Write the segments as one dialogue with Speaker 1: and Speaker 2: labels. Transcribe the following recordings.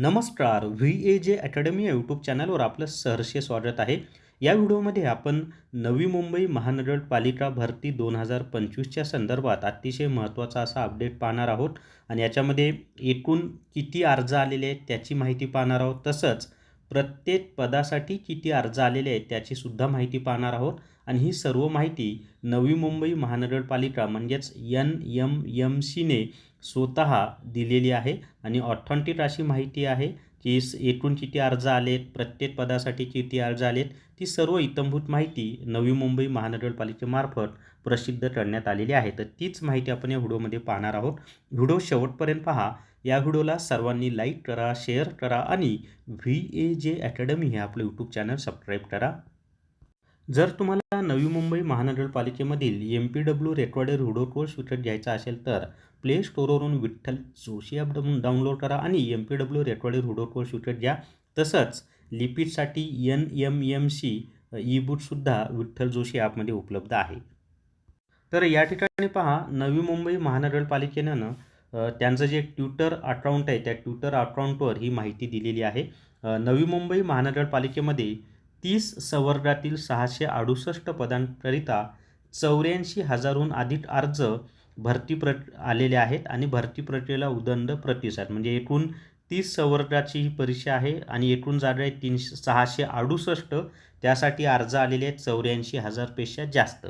Speaker 1: नमस्कार. V A जे academy या यूट्यूब चॅनलवर आपलं सहर्ष स्वागत आहे. या व्हिडिओमध्ये आपण नवी मुंबई महानगरपालिका भरती दोन हजार पंचवीसच्या संदर्भात अतिशय महत्त्वाचा असा अपडेट पाहणार आहोत. आणि याच्यामध्ये एकूण किती अर्ज आलेले आहेत त्याची माहिती पाहणार आहोत. तसंच प्रत्येक पदासाठी किती अर्ज आलेले आहेत त्याचीसुद्धा माहिती पाहणार आहोत. आणि ही सर्व माहिती नवी मुंबई महानगरपालिका म्हणजेच एन एम एम सीने स्वतः दिलेली आहे आणि ऑथेंटिक अशी माहिती आहे की एकूण किती अर्ज आलेत प्रत्येक पदासाठी किती अर्ज आलेत ती सर्व इतंभूत माहिती नवी मुंबई महानगरपालिकेमार्फत प्रसिद्ध करण्यात आलेली आहे. तर तीच माहिती आपण या व्हिडिओमध्ये पाहणार आहोत. व्हिडिओ शेवटपर्यंत पहा. या व्हिडिओला सर्वांनी लाईक करा शेअर करा आणि व्ही ए जे अकॅडमी हे आपलं यूट्यूब चॅनल सबस्क्राईब करा. जर तुम्हाला नवी मुंबई महानगरपालिकेमधील एम पी डब्ल्यू रेकॉर्डेड रुडो कोर्स विकत घ्यायचा असेल तर play स्टोअरवरून Vitthal Joshi app down download करा आणि एम पी डब्ल्यू रेकॉर्डेड रुडो कोर्स विकत घ्या. तसंच लिपिडसाठी N M M C e बुकसुद्धा Vitthal Joshi ॲपमध्ये उपलब्ध आहे. तर या ठिकाणी पहा नवी मुंबई महानगरपालिकेनं त्यांचं जे ट्विटर अकाउंट आहे त्या ट्विटर अकाउंटवर ही माहिती दिलेली आहे. नवी मुंबई महानगरपालिकेमध्ये तीस संवर्गातील सहाशे अडुसष्ट पदांकरिता चौऱ्याऐंशी हजारहून अधिक अर्ज भरती प्र आलेले आहेत आणि भरती प्रक्रियेला उदंड प्रतिसाद. म्हणजे एकूण तीस संवर्गाची ही परीक्षा आहे आणि एकूण जागा आहे तीनशे सहाशे अडुसष्ट. त्यासाठी अर्ज आलेले आहेत चौऱ्याऐंशी हजारपेक्षा जास्त.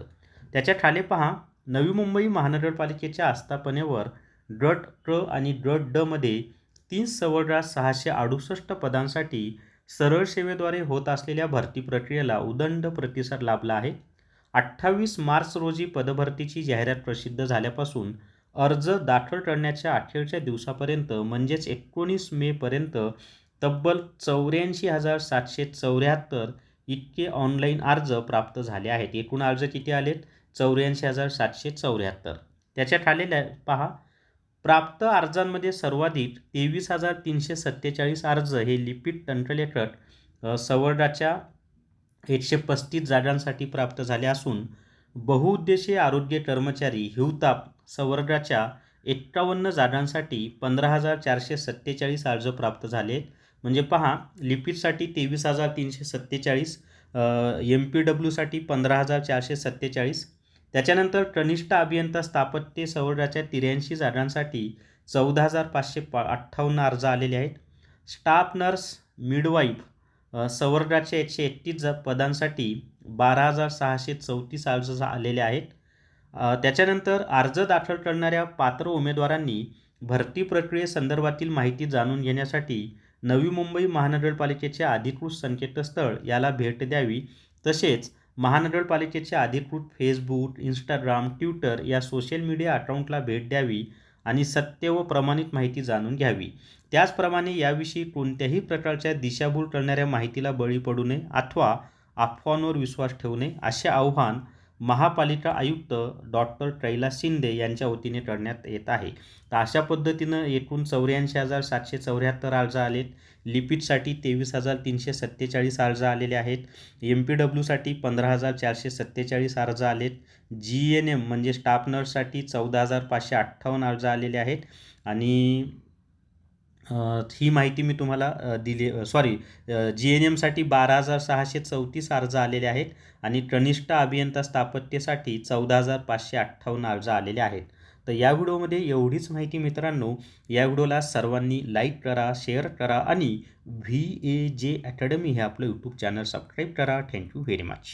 Speaker 1: त्याच्याखाली पहा नवी मुंबई महानगरपालिकेच्या आस्थापनेवर गट क आणि गट ड मध्ये तीन संवर्गात सहाशे अडुसष्ट पदांसाठी सरळ सेवेद्वारे होत असलेल्या भरती प्रक्रियेला उदंड प्रतिसाद लाभला आहे. अठ्ठावीस मार्च रोजी पदभरतीची जाहिरात प्रसिद्ध झाल्यापासून अर्ज दाखल करण्याच्या अखेरच्या दिवसापर्यंत म्हणजेच एकोणीस मेपर्यंत तब्बल चौऱ्याऐंशी हजार सातशे चौऱ्याहत्तर इतके ऑनलाईन अर्ज प्राप्त झाले आहेत. एकूण अर्ज किती आलेत? चौऱ्याऐंशी हजार सातशे चौऱ्याहत्तर. त्याच्या खालील पहा प्राप्त अर्जांमध्ये सर्वाधिक तेवीस हजार तीनशे सत्तेचाळीस अर्ज हे लिपिड तंत्रलेखक अ, एकशे पस्तीस जागांसाठी प्राप्त झाले असून बहुउद्देशीय आरोग्य कर्मचारी हिवताप सवर्गाच्या एक्कावन्न जागांसाठी पंधरा हजार चारशे सत्तेचाळीस अर्ज प्राप्त झाले. म्हणजे पहा लिपिडसाठी तेवीस हजार तीनशे सत्तेचाळीस एम पी डब्ल्यूसाठी पंधरा हजार चारशे सत्तेचाळीस त्याच्यानंतर कनिष्ठ अभियंता स्थापत्य संवर्गाच्या त्र्याऐंशी जागांसाठी चौदा हजार पाचशे पा अठ्ठावन्न अर्ज आलेले आहेत. स्टाफ नर्स मिडवाईफ संवर्गाच्या एकशे एकतीस ज पदांसाठी बारा हजार सहाशे चौतीस अर्ज आलेले आहेत. त्याच्यानंतर अर्ज दाखल करणाऱ्या पात्र उमेदवारांनी भरती प्रक्रियेसंदर्भातील माहिती जाणून घेण्यासाठी नवी मुंबई महानगरपालिकेचे अधिकृत संकेतस्थळ याला भेट द्यावी. तसेच महानगरपालिकेचे अधिकृत फेसबुक इंस्टाग्राम ट्विटर या सोशल मीडिया अकाउंटला भेट द्यावी आणि सत्य व प्रमाणित माहिती जाणून घ्यावी. त्याचप्रमाणे याविषयी कोणत्याही प्रकारच्या दिशाभूल करणाऱ्या माहितीला बळी पडू नये अथवा अफवांवर विश्वास ठेवू नये असे आव्हान महापालिका आयुक्त डॉक्टर कैलास शिंदे यांच्या वतीने करण्यात येत आहे. तर अशा पद्धतीनं एकूण चौऱ्याऐंशी हजार सातशे चौऱ्याहत्तर अर्ज आलेत. लिपिडसाठी तेवीस हजार तीनशे सत्तेचाळीस अर्ज आलेले आहेत. एम पी डब्ल्यूसाठी पंधरा हजार चारशे सत्तेचाळीस अर्ज आलेत. जी एन एम म्हणजे स्टाफ नर्ससाठी चौदा हजार पाचशे अठ्ठावन्न अर्ज आलेले आहेत. आणि ही माहिती मी तुम्हाला दिली सॉरी जी एन एमसाठी बारा हजार सहाशे चौतीस अर्ज आलेले आहेत आणि कनिष्ठ अभियंता स्थापत्यसाठी चौदा हजार पाचशे अठ्ठावन्न अर्ज आलेले आहेत. तर या व्हिडिओमध्ये एवढीच माहिती मित्रांनो या व्हिडिओला सर्वांनी लाईक करा शेअर करा आणि व्ही ए जे अकॅडमी हे आपलं यूट्यूब चॅनल सबस्क्राईब करा. Thank you very much